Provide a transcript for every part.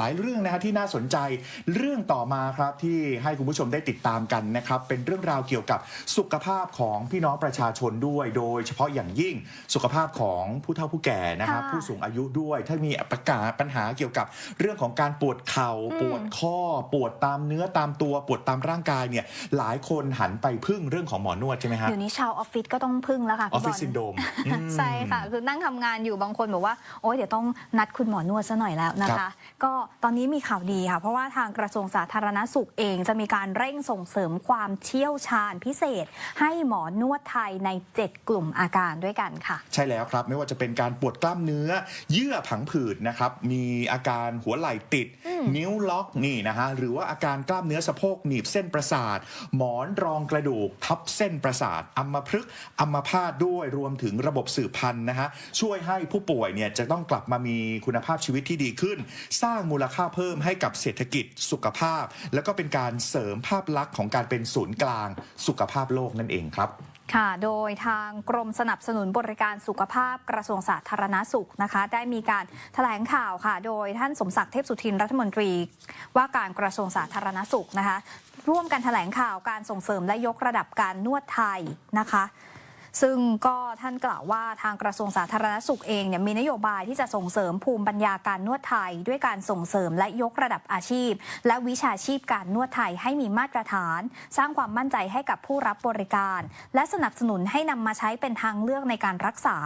หลายเรื่องนะฮะที่น่าสนใจเรื่องต่อมาครับที่ให้คุณผู้ชมได้ติดตามกันนะครับเป็นเรื่องราวเกี่ยวกับสุขภาพของพี่น้องประชาชนด้วย โดยเฉพาะอย่างยิ่งสุขภาพของผู้เฒ่าผู้แก่นะครับค่ะผู้สูงอายุด้วย ถ้ามีประกาศปัญหาเกี่ยวกับเรื่องของการปวดเข่าอืมปวดข้อ ปวดตามเนื้อตามตัวปวดตามร่างกายเนี่ยหลายคนหันไปพึ่งเรื่องของหมอนวดใช่ไหมฮะเดี๋ยวนี้ชาวออฟฟิศก็ต้องพึ่งแล้วค่ะออฟพี่บฟิศอลซินโดมใช่ค่ะ คือนั่งทำงานอยู่บางคนบอกว่า โอ๊ยเดี๋ยวต้องนัดคุณหมอนวดซะหน่อยแล้วนะครัคะบก็ตอนนี้มีข่าวดีค่ะ เพราะว่าทางกระทรวงสาธารณสุขเองจะมีการเร่งส่งเสริมความเชี่ยวชาญพิเศษ ให้หมอนวดไทยใน 7 กลุ่มอาการด้วยกันค่ะ ใช่แล้วครับ ไม่ว่าจะเป็นการปวดกล้ามเนื้อ เยื่อผังผืดนะครับ มีอาการหัวไหล่ติดอืมนิ้วล็อกนี่นะฮะหรือว่าอาการกล้ามเนื้อสะโพกหนีบเส้นประสาท หมอนรองกระดูกทับเส้นประสาทอัมพฤกษ์อัมพาตด้วยรวมถึงระบบสืบพันธุ์นะฮะช่วยให้ผู้ป่วยเนี่ยจะต้องกลับมามีคุณภาพชีวิตที่ดีขึ้น สร้างมูลลค่าเพิ่มให้กับเศรษฐกิจสุขภาพ แล้วก็เป็นการเสริมภาพลักษณ์ของการเป็นศูนย์กลางสุขภาพโลกนั่นเองครับค่ะ โดยทางกรมสนับสนุนบริการสุขภาพกระทรวงสาธารณสุขนะคะ ได้มีการแถลงข่าวค่ะ โดยท่านสมศักดิ์เทพสุทินรัฐมนตรี ว่าการกระทรวงสาธารณสุขนะคะ ร่วมกันแถลงข่าวการส่งเสริมและยกระดับการนวดไทยนะคะ ซึ่งก็ท่านกล่าวว่าทางกระทรวงสาธารณสุขเองเนี่ยมีนโยบายที่จะส่งเสริมภูมิปัญญาการนวดไทย ด้วยการส่งเสริมและยกระดับอาชีพ และวิชาชีพการนวดไทยให้มีมาตรฐาน สร้างความมั่นใจให้กับผู้รับบริการ และสนับสนุนให้นำมาใช้เป็นทางเลือกในการรักษา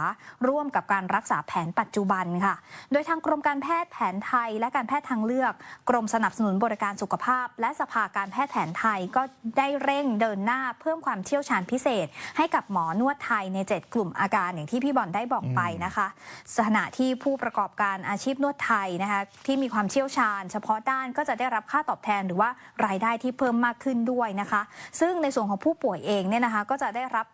ร่วมกับการรักษาแผนปัจจุบันค่ะ โดยทางกรมการแพทย์แผนไทย และการแพทย์ทางเลือก กรมสนับสนุนบริการสุขภาพ และสภาการแพทย์แผนไทยก็ได้เร่งเดินหน้าเพิ่มความเชี่ยวชาญพิเศษ ให้กับหมอนวดไทยใน 7 กลุ่มอาการอย่างที่พี่บอลได้บอกไปนะคะขณะที่ผู้ประกอบการอาชีพนวดไทยนะคะที่มีความเชี่ยวชาญ เฉพาะด้านก็จะได้รับค่าตอบแทนหรือว่ารายได้ที่เพิ่มมากขึ้นด้วยนะคะ ซึ่งในส่วนของผู้ป่วยเองเนี่ยนะคะก็จะได้รับ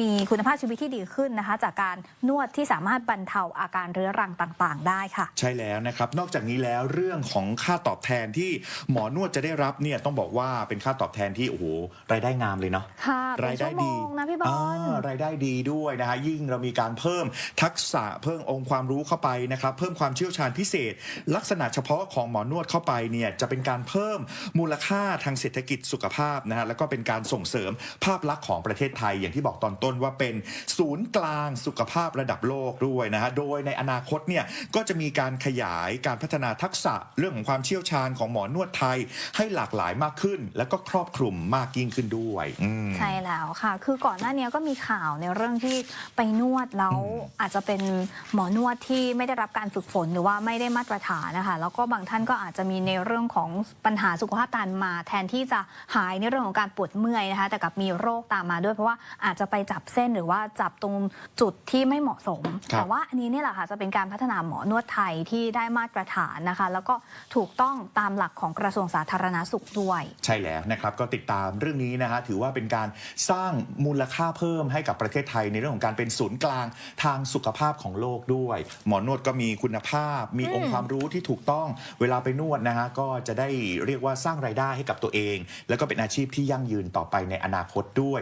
มีคุณภาพชีวิตที่ดีขึ้นนะคะ จากการนวดที่สามารถบรรเทาอาการเรื้อรังต่างๆ ได้ค่ะ ใช่แล้วนะครับ นอกจากนี้แล้วเรื่องของค่าตอบแทนที่หมอนวดจะได้รับเนี่ยต้องบอกว่าเป็นค่าตอบแทนที่โอ้โหรายได้งามเลยเนาะค่ะเป็นรายได้ชั่วโมดีงนะพี่บอลารายได้ดีด้วยนะฮะยิ่งเรามีการเพิ่มทักษะเพิ่มองค์ความรู้เข้าไปนะครับ เพิ่มความเชี่ยวชาญพิเศษ ลักษณะเฉพาะของหมอนวดเข้าไปเนี่ยจะเป็นการเพิ่มมูลค่าทางเศรษฐกิจสุขภาพนะฮะแล้วก็เป็นการส่งเสริมภาพลักษณ์ของประเทศไทยอย่างที่บอกตอนต้นว่าเป็นศูนย์กลางสุขภาพระดับโลกด้วยนะฮะ โดยในอนาคตเนี่ยก็จะมีการขยายการพัฒนาทักษะเรื่องของความเชี่ยวชาญของหมอนวดไทย ให้หลากหลายมากขึ้น แล้วก็ครอบคลุมมากยิ่งขึ้นด้วยอืมใช่แล้วค่ะ คือก่อนหน้านี้ก็มีข่าวในเรื่องที่ไปนวดแล้วอาจจะเป็นหมอนวดที่ไม่ได้รับการฝึกฝนหรือว่าไม่ได้มาตรฐานนะคะแล้วก็บางท่านก็อาจจะมีในเรื่องของปัญหาสุขภาพตามมา แทนที่จะหายในเรื่องของการปวดเมื่อยนะคะ แต่กลับมีโรคตามมาด้วยเพราะว่าอาจจะไปจับเส้นหรือว่าจับตรงจุดที่ไม่เหมาะสม ครับ แต่ว่าอันนี้เนี่ยแหละค่ะจะเป็นการพัฒนาหมอนวดไทยที่ได้มาตรฐานนะคะ แล้วก็ถูกต้องตามหลักของกระทรวงสาธารณสุขด้วย ใช่แล้วนะครับก็ติดตามเรื่องนี้นะฮะถือว่าเป็นการสร้างมูลค่าเพิ่มให้กับประเทศไทยในเรื่องของการเป็นศูนย์กลางทางสุขภาพของโลกด้วย หมอนวดก็มีคุณภาพ มีองค์ความรู้ที่ถูกต้อง เวลาไปนวดนะฮะก็จะได้เรียกว่าสร้างรายได้ให้กับตัวเอง แล้วก็เป็นอาชีพที่ยั่งยืนต่อไปในอนาคตด้วย